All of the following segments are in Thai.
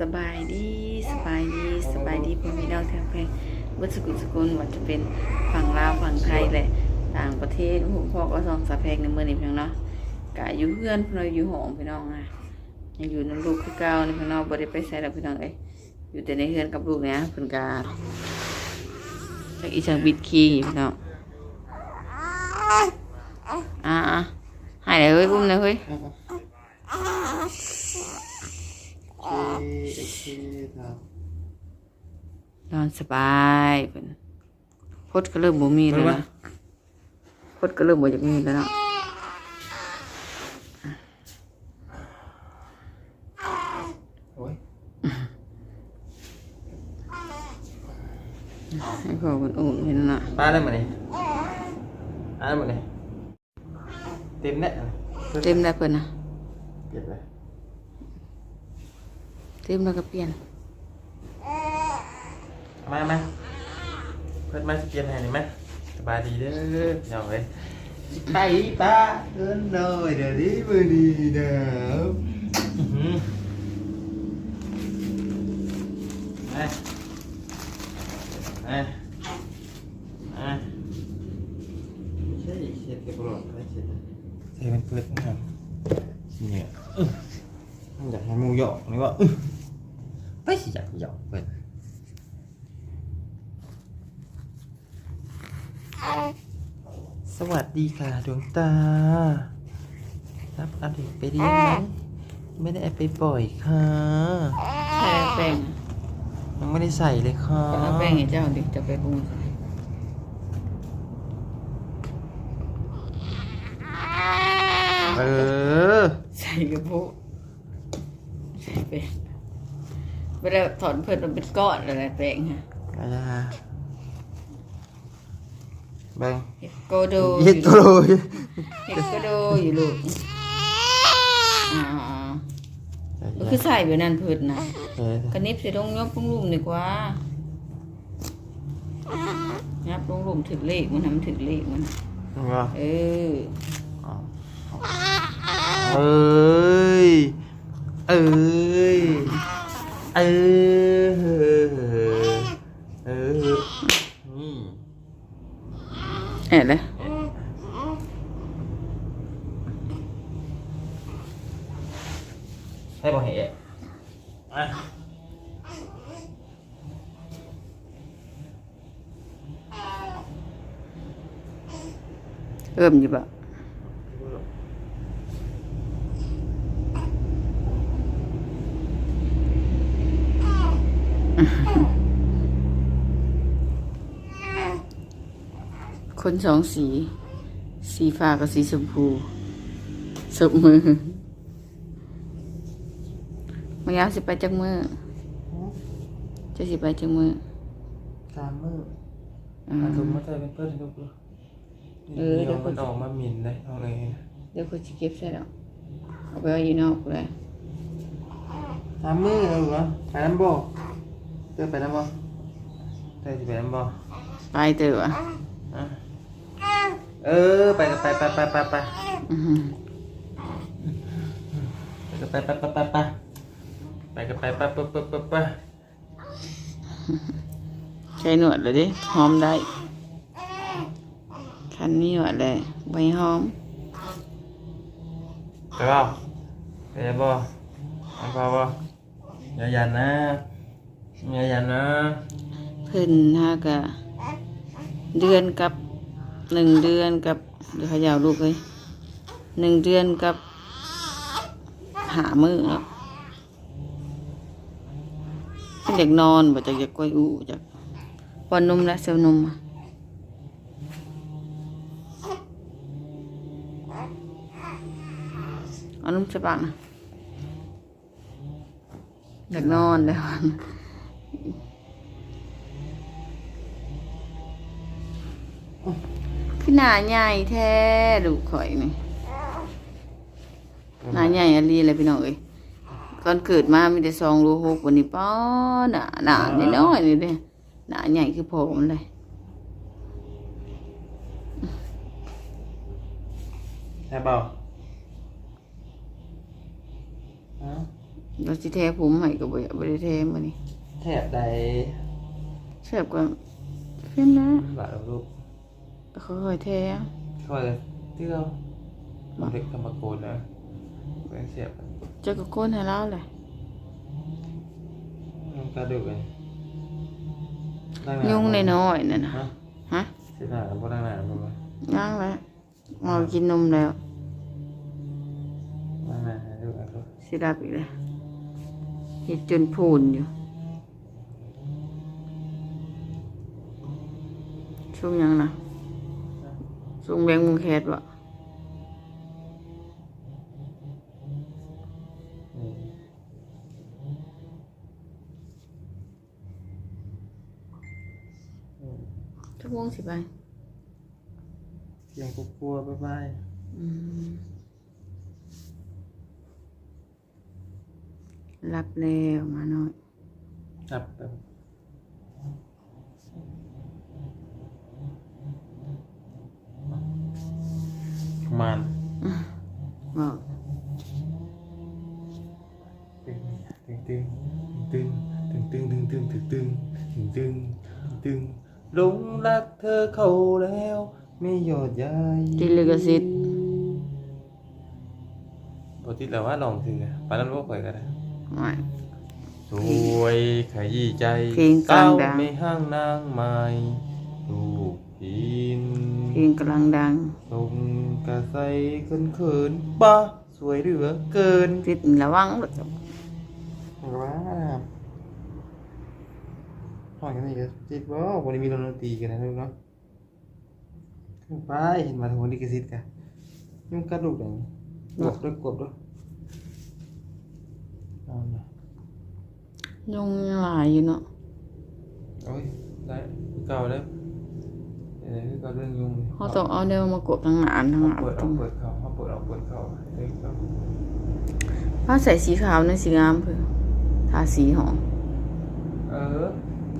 สบายดีสบายดีสบายดีพ่อพี่น้องทงเพลงวัสกุลสกุลว่าจะเป็นฝั่งลาวฝั่งไทยแหละต่างประเทศหูพ่อก็สองสาแพงในเมืองนี่เพียงเนาะกะอยู่เพื่อนเราอยู่หอมพี่น้องอะยังอยู่น้ำลูกคือเก่านี่พี่น้องบ่ได้ไปใส่แล้วพี่น้องเอ้ยอยู่แต่ในเฮือนกับลูกเนี่ยเพิ่นกาจากอีจังบิดคีพี่น้องอ่าๆหายเลยเฮ้ยอุ้มเลยเฮ้ย เคโอเคครับนอนสบายเพิ่นพดก็เริ่มบ่มีแล้วนะพดก็เริ่มบ่อยากมีแล้วเนาะโอ้ยให้พ่อมันอุ่นเห็นน่ะป้าได้มาเนี่ยป้าได้มาเนี่ยเต็มแน่เต็มแล้วเพิ่นน่ะเก็บเลยเต็มแล้วก็เปลี่ยนมามาเพิ่นมาสเกียนให้หน่อยไหมสบายดีเด้อน้องเอ้ยไปป้าเดินหน่อยเดี๋ยวนี้มือดีเด้ออื้อหือมามามาไม่ใช่เช็ดกับหลอดไม่เช็ดใส่เป็นเพื่อนนะครับเนี่ยอื้อมันอยากให้หมูหยอกนี่ว่าอื้อไปสิอยากหยอกเพื่อน สวัส ดีค่ะดวงตา รับเอาเด็กไปเลี้ยงไหมไม่ได้เอาไปปล่อยค่ะใส่แป้งยังไม่ได้ใส่เลยค่ะก็เอาแป้งให้เจ้าดิจะไปปรุงใส่เออ ใส่กระพุใส่แป้งเวลาถอนเพิ่นมันเป็นก้อนอะไรแป้งฮะอาจาร ย์แบงเฮ็ดโกโดเย็ดตัวเลยเฮ็ดโกโดอยู่ลูกอ่าๆก็คือใส่แบบนั้นเพิ่นน่ะเออกระนิบใส่ลงยบลงลุ่มดีกว่ายับลงลุ่มถึงเลขมันทำถึงเลขมันเอาเหรอเออเอาเอ้ย เอ้ย เออเออ นี่ เห็นเลยให้บอกเหตุอะ เริ่มอยู่บ่ คนสองสี สีฟ้ากับสีชมพูสบมือมายาวสิไปจักมือจะสิไปจักมือสามมืออ่าอาสมมติเป็นเพื่อนลูกลูกเออเดี๋เดี๋ยยววมันออกมาหมิ่นเลยเอาเลยนะเดี๋ยวคนจะเก็บใส่แล้วเอาไปไว้อยู่นอกเลยสามมือเลยเหรอไปน้ำบ่เจอไปน้ำบ่เจอจะไปน้ำบ่ไปเถอะวะอะ เออ ไปกันไปไปไปไปไปอื้อหือไปกันไปไปไปไปไปไปกันไปไปไปไปไปไปใช้หนวดเลยดิหอมได้ คันนี้หนวดเลยใบหอมไปเปล่าไปบ่ไปเปล่าบ่อย่ายันนะอย่ายันนะเพิ่นฮากะเดือนกับ หนึ่งเดือนกับเดี๋ยวขยาวลูกเลยหนึ่งเดือนกับหามือเนาะเป็นเด็กนอนบ่จากจะกล้วยอูจากปอนนมและเซลนมอะเอานมใส่ปากนะเด็กนอนแล้ว คือหนาใหญ่แท้ดูข่อยนี่หนาใหญ่อะไรเลยพี่น้องเอ้ยตอนเกิดมามีแต่สองรูหกวันนี้ป้อหนาหนาน้อยๆนี่เด้หนาใหญ่คือผมเลยใช่เปล่าฮะเราสิแท้ผมให้ก็บ่อยากบ่ได้แท้มื้อนี้แทบใดแซ่บกว่าเพิ่นนะบา เขาเคยเทอะ thôi là tí đâu Mà. định cầm bạc cồn nè Bé xẹp เจะกับคนให้เราแหละ Không ta được rồi Đang làm ยุ่ง không? น้อยๆนั่นนะ Hả? ฮะ Thế nào là bố đang làm không? นั่งแล้วเมากินนมแล้ว Đang làm thì được rồi thôi สิรับอีกแล้วเห็ดจนพูนอยู่ช่วงยังนะ งแบงมุงแคดบ่นี่ชั่วโมงสิไปเสียงกลัวๆบ๊ายบายอืมรับแล้วมาหน่อยจับแบบประ มาณบอกตึงตึงตึงตึงตึงตึงตึงตึงตึงตึงตึงตึงหลงรักเธอเข้าแล้วไม่หยอดยายติดลิขสิทธิ์ปกติแล้วว่าลองถือปานนั้นว่าข่อยกันนะไม่สวยขยี้ใจเพลงกลางดังเศร้ไม่ห้างนางไม้ลูกพินเพลงกำลังดัง ทรงกระใสเขินเขินๆบ้าสวยเหลือเกินติดระวังลูกว้าห้อยกันนี่ก็จิตบ่วันนี้มีดนตรีกันนะลูกเนาะขึ้นไปเห็นมาทางวันนี้กระซิดกันยุ่งกัดลูกอย่างนี้กวบด้วยกวบด้วยเอาหน่อยยุงยังหลายอยู่เนาะโอ้ยได้เก่าแล้ว เดี๋ยวนี้ก็เรื่องยุ่งเขาต้องเอาแนวมากดทางหนานทางหเขานานเปิดตรเอางเปิดเข้าเขาเปิดเอาเปิดเข้าเฮ้ยครับถ้าใส่สีขาวในสีงามเพื่อทาสีหอมเออ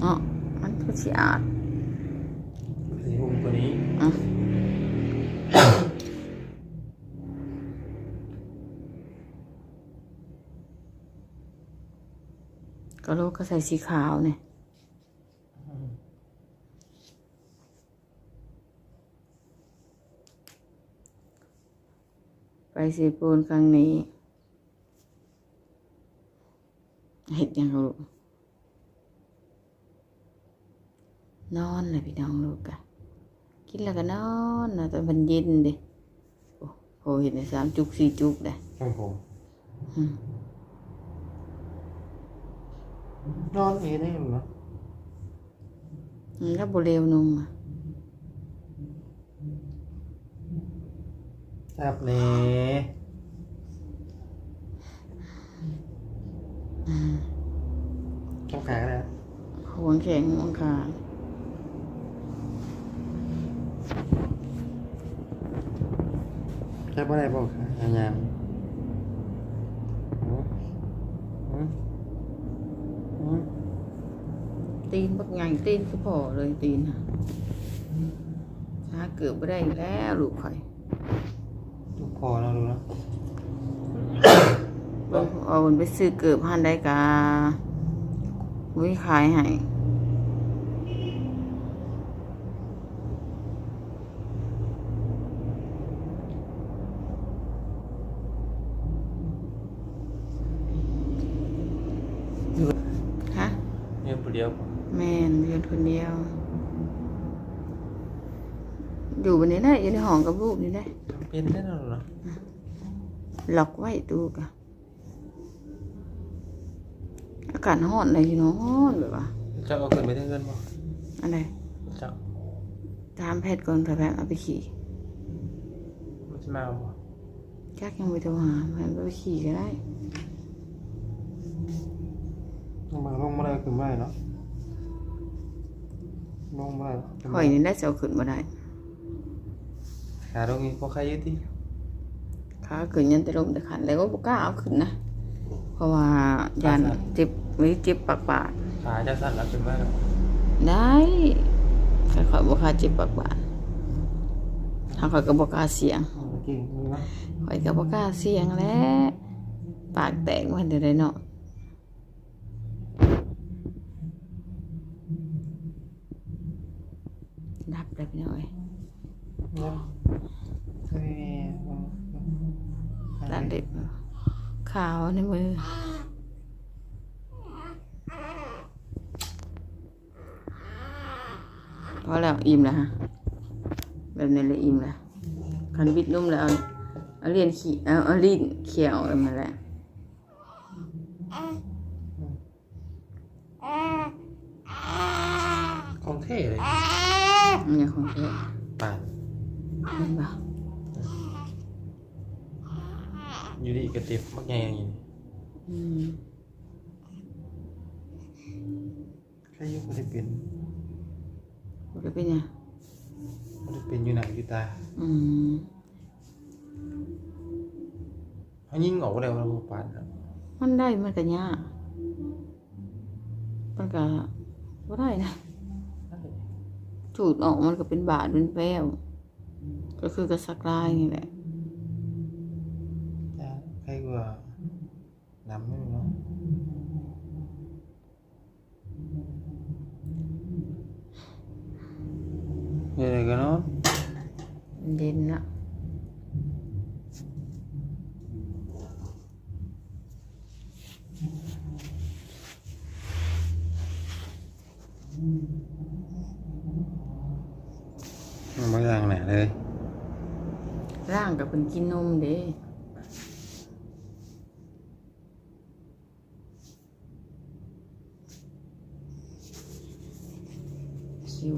เนาะมันก็สีอาดสีหุ่มตัวนี้อะก็ลูกก็ใส่สีขาวเนี่ย สีปูนครั้งนี้เห็ดยังลูกนอนเลยพี่น้องลูกกะกินแล้วก็นอนนะตอนมันเย็นเดิโอ้โหเห็นได้สามจุกสี่จุกได้ครับผมอืมนอนเองได้หรือเนาะมันก็บเร็วนุ่มอะ จับเน่อืมต้องขาก็ได้หัวแข็งหัวขาจับอะไรบอกค่ะอายามตีนบักใหญ่ตีนก็พอเลยตีนค่ะช้าเกือบไม่ได้แล้วลูกข่อย อเราดูนะเบิ่งเอามันไปซื้อเกือบหันได้กาวิขายให้ฮะเนี่ยผู้เดียวแม่นเรียนคนเดียว อยู่วันนี้ได้อยู่ในห้องกับลูกนี่ได้เป็นได้แล้วเนาะล็อกไว้ตู้กะอากาศร้อนเลยพี่น้องร้อนแบบว่าเจ้าเอาขึ้นไปได้เงินบ่อะไรเจ้าตามแพทย์ก่อนเผื่อแพทย์เอาไปขี่มันจะมาบ่จักยังไปโทรหาแพทย์เอาไปขี่ก็ได้ลงมาลงมาได้ขึ้นไม่ได้เนาะลงมาได้ขึ้นข่อยนี่ได้จะเอาขึ้นมาได้ ขาตรงนี้พอใครอยืดที่ขาขึ้นยันแต่ลมแต่ขันแล้วก็บ่กล้าเอาขึ้นนะ เพราะว่ายันเจ็บหรือเจ็บปากปากขาจะสั่นแล้วขึ้นไม่ได้ๆได้ข่อยข่อยบ่กล้าเจ็บปากปากทางข่อยก็บ่กล้าเสียงเก่งนี่เนาะข่อยก็บ่กล้าเสียงแหล้วปากแตกมันเดี๋ยวได้เนาะ ขาวในมือ พอแล้วอิ่มแล้วฮะ แบบนี้เลยอิ่มแล้วคันบิดนุ่มแล้ว เอาเอาเลียนขี้เอาเอาลิ้นเขียวเอามาแล้วของเท่เลยอันนี้ของแท้ป่านเห็นปะ กระติบมักใหญ่อย่างนี้อืมใครอยุ่งก็ได้เป็นมันก็เป็นไงก็ได้เป็นอยู่หนังอยู่ตาอืมเขายิ่งออกแล้วเราปานครับมันได้มันก็ยากมันก็บ่ได้นะจูดออกมันก็เป็นบาดเป็นแป้ว ก็คือกระสักลายนี่แหละ จ้าใครกว่าน้ำไม่รู้เนาะเดี๋ยวกันเนาะ มันเด่นละ บางอย่างไหน เลยร่างกับเป็นกินนมเด้คิว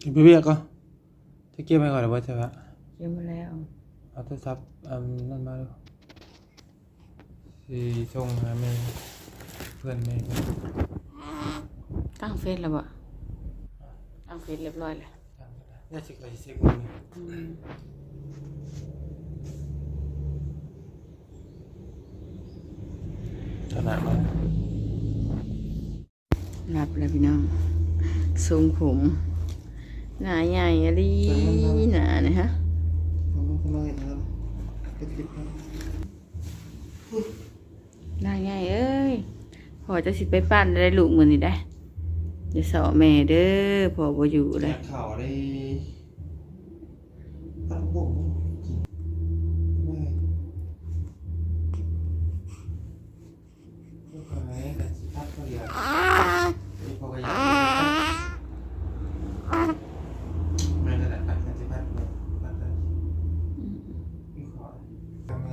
กินไปเบียกก็จะเก็บไปก่อนหรือว่าจะวะเยอะมาแล้วเอาโทรศัพท์อันนั่นมาดูสีส่งหาแม่เพื่อนแม่เพื่อนตั้งเฟซแล้วบ่ตั้งเฟซเรียบร้อยแล้ว น่าจะไปเช็คมือขนาดมันรับแล้วพี่น้องทรงผมหนาใหญ่อะลีหน้าเนี่ยฮะผมก็มาเห็นแล้วก็คลิปหนาใหญ่เอ้ยพอจะสิไปปั้นได้ลูกมือนี่ได้เดี๋ยวสอแม่เด้อพอบ่อยู่เลยข่าวได้ปั้นบุ๋มไม่ลูกค้าแต่สิพัดเขาเดียวมีพอกระยาไม่นั่นแหละปัดกันสิพัดปัดเลยมีขอทำไง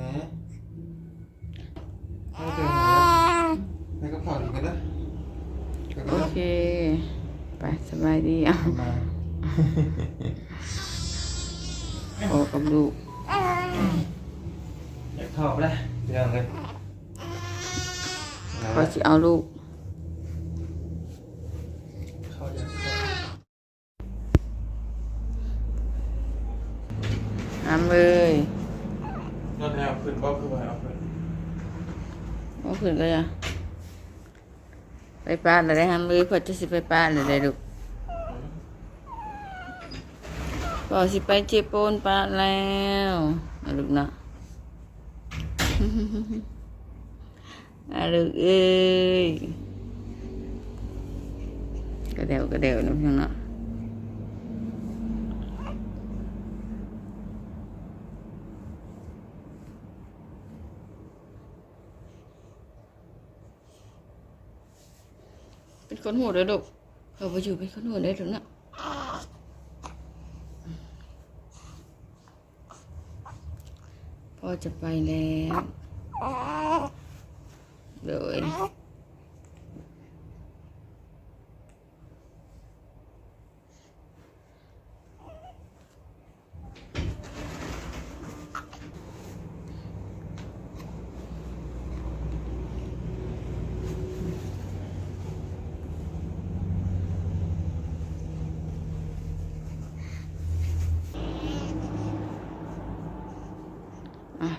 ให้เจอหาแล้วไปกับข่าวดีกันนะไปกัน โอ นะ เค ไปส บายดีอะมาโอ้กับลูกอยากเข้าไปเลยเรื่องเลยพอสิเอาลูกเข้าจะหามเลยนอนแนวขึ้นก็คือว่าเอาขึ้นเอาขึ้นก็จะไปป้านอะไรหามเลยพอจะสิไปป้านอะไรลูก พอสิไปเจ็บโปนป้าแล้วอาลูกเนะอาลูกเอ้ยกระเดวกระเดวนะพี่น้องเนาะเป็นคนหูเลยลูกเขาไปอยู่เป็นคนหูได้หรือเนาะ พ่อจะไปแล้วเลย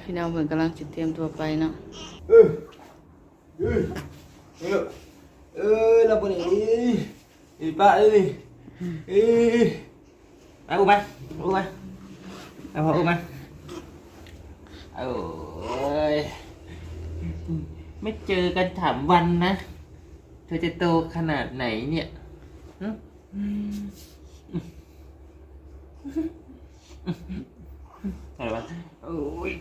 พี่น้องเพิ่นกำลังจะเตรียมตัวไปเนาะเออเออเออเราไปไหนอีป้าเอ้ยเอ้ยไปอุ้มมาอุ้มมาไปพออุ้มมาเอ้ยไม่เจอกันถามวันนะ เธอจะโตขนาดไหนเนี่ยอะไรวะโอ้ย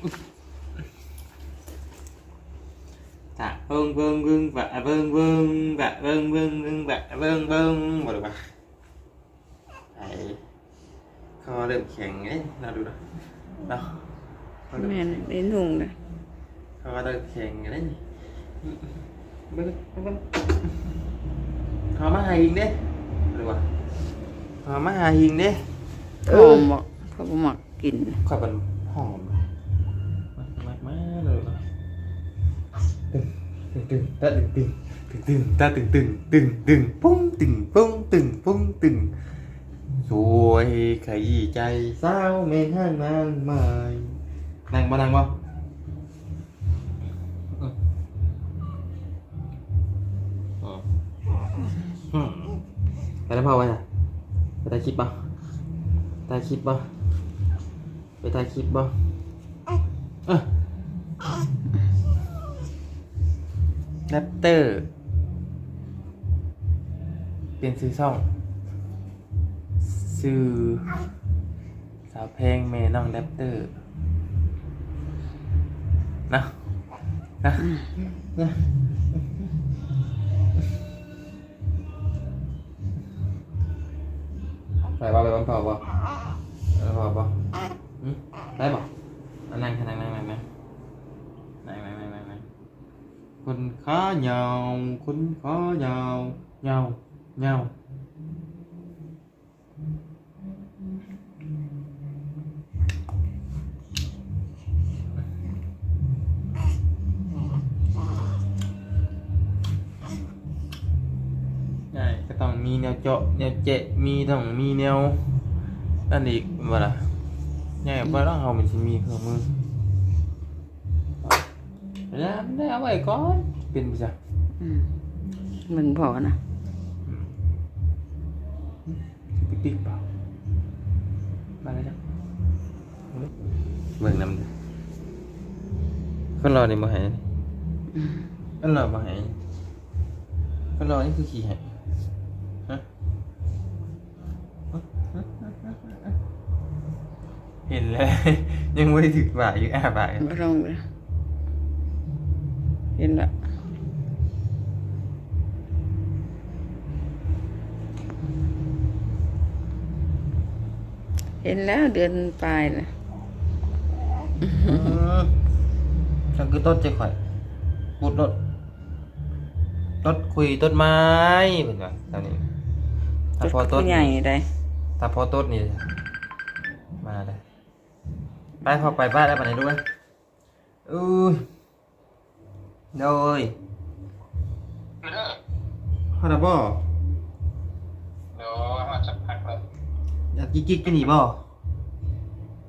กะเบิ่งเบิ่งเบิ่งบะเบิ่งเบิ่งบะเบิ่งเบิ่งเบิ่งบะเบิ่งเบิ่งบ่ได้ปะไอ้คอเริ่มแข็งเอ้ยเราดูนะเนาะคอเริ่มแม่นแข็งเล่นถุงเลยคอเริ่มแข็งเอ้ยนี่เบิ่งเบิ่งคอมาหาหิงเด้ดูว่าคอมาหาหิงเด้หอมบ่เขาบ่มักกินค่อยเป็นหอมมากมากเลยนะตึง ตึงตึงตาตึงตึงตึงตึงตึงตึงตึงตึงปุ้งตึงปุ้งตึงปุ้งตึงสวยขยี้ใจสาเมนห้างนางไม้นั่งบ่นั่งบ่อืมอืมอืมไปแล้วพ่อไว้น่ะไปถ่ายคลิปป่ะถ่ายคลิปป่ะไปถ่ายคลิปบ่เออ แรปเตอร์ เปลี่ยนซื้อซ่องซื้อสาวเพลงเมน้องแรปเตอร์นะนะนะไปบ่ไปบ้านเผาบ่ไ nhau khốn khó nhau nhau nhau. Này, cái tầng mi neo trộn, neo chệ mi làm thế vậy có? เป็นปะจ๊ะมมึงพอนะปิ๊กปิ๊กเปล่ามาแล้วจ้ะเบิ่งนำคนรอในบ่หายคนรอบ่หายคนรอนี่คือขี้หายฮะเห็นแล้วยังไม่ถึกบ่ายอยู่อบบ่ายเห็นแล้ว เห็นแล้วเดือนปลายน่ะฉันคือต้นเจ๊ข่อยปุดรถรถคุยต้นไม้เหมือนกันตอนนี้ถ้าพอต้นผู้ใหญ่ได้ถ้าพอต้นนี่มาเลยไปพอไปบ้านแล้วไปไหนด้วยอุ้ยโดยฮานาบ่ เดี๋ยวมาสักพักแล้ว อ กิ๊กกิ๊กกันหนีบ่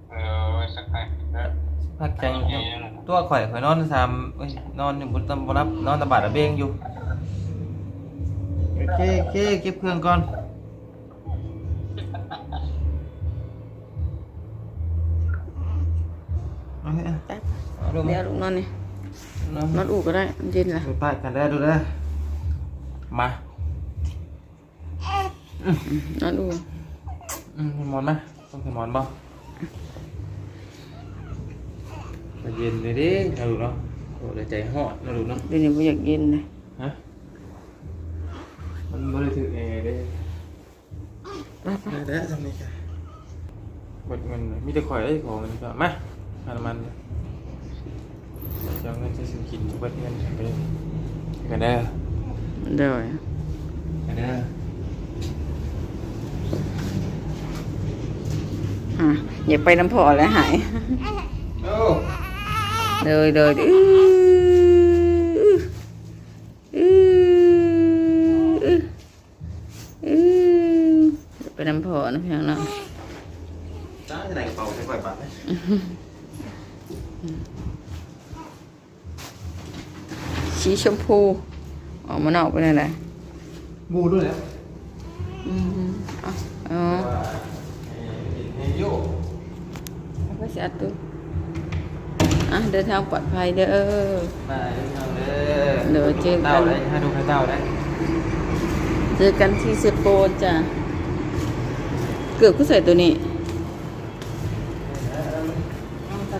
เดี๋ยวสักพักแล้วพักจังตัวข่อยข่อยนอนสามเอ้ยนอนอยู่บนตำบรับนอนตะบาดตะเบงอยู่โอเคโอเคเก็บเครื่องก่อนเดี๋ยวลูกนอนนี่นอนอู่ก็ได้มันเย็นละดูใต้กันได้ดูได้มานอนอู่ อืมหมอนไหมต้องใส่หมอนบ่ใจเย็นเลยดิเราดูเนาะโอ้เดี๋ยวใจหอดเราดูเนาะเดี๋ยวนี้บ่อยากเย็นเลยฮะมันไม่ได้ถือแอร์เด้ไปไปได้ได้ทำนี่กันบดเงินมีแต่ข่อยได้ของมันก็มาหาน้ำมันจะเอาเงินจะซื้อกินเบิดเงินไปกันได้อเดี๋ยวกันได้อ อะอย่าไปน้ำพอแล้วหายโอ้เดินเดินอื้ออื้ออื้ออื้ออย่าไปน้ำพอนะเพียงเนาะจ้าจะไหนกระเป๋าใช้ข่อยบาทไหมสีชมพูออกมานอกไปเลยแหละงูด้วยแล้วอืมเอาเอ Hello. Apa si Atu? Ah, dah tahu buat file dia. Nah, dia. Dah cek. Tahu dah, ha du tahu dah. เจอกันที่เซโปจ้ะ เกือบก็ใส่ตัวนี้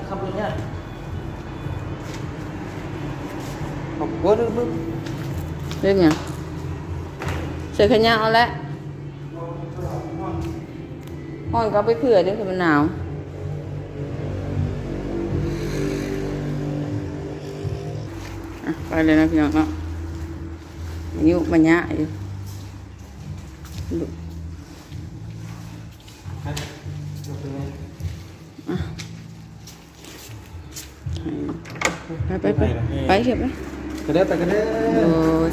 ขับรถเนี่ยขับรถเรื่องเนี่ยเสร็จขยะเอาละ ห้อนก็เอาไปเผื่อเด้วยคือมันหนาวอะไปเลยนะพี่น้องเนาะนิ้วมันยะอยู่ดูไปไปไปไปเถอะไปกระเด้อไปกระเด้อโอ้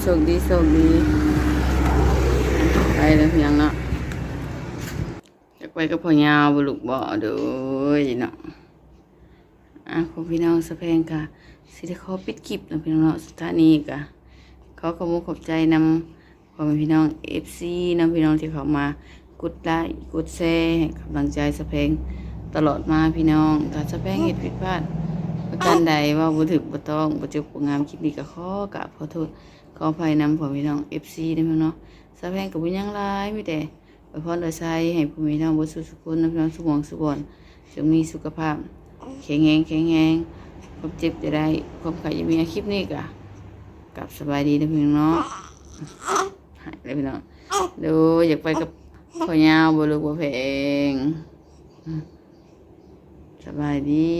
โชคดีโชคดีไปแล้วเพียงเนาะอยา กไปกับพ่อยาวบุลุกบ่เด้อเนาะอะพวกพี่น้องสะเพงกะสิได้ขอปิดคลิปนะพี่น้องเนาะสถานีกะขอขอบคุณขอบใจนำพ่อแม่พี่น้อง FC นำพี่น้องที่เขามากดไลค์กดแชร์ให้กำลังใจสะเพงตลอดมาพี่น้องถ้าสะเพงเฮ็ดผิดพลาดประการใดว่าบ่ถึกบ่ต้องบ่จบบ่งามคลิปนี้ก็ขอกราบขอโทษขออภัยนำพ่อพี่น้อง FC นำเนาะสาแพงก็บ่ยังหลายมีแต่ ไว้พรโดยใช้ให้ผู้พี่น้องบ่สุขสุขคนนำพี่น้องสุขวังสุขบอนจงมีสุขภาพแข็งแรงแข็งแรงความเจ็บจะได้ความไข้จะมีอาคลิปนี้ก็กลับสบายดีนะพี่น้องเนาะหายเลยพี่น้องดูอยากไปกับพ่อยาวบ่ลูกบ่เพลงสบายดี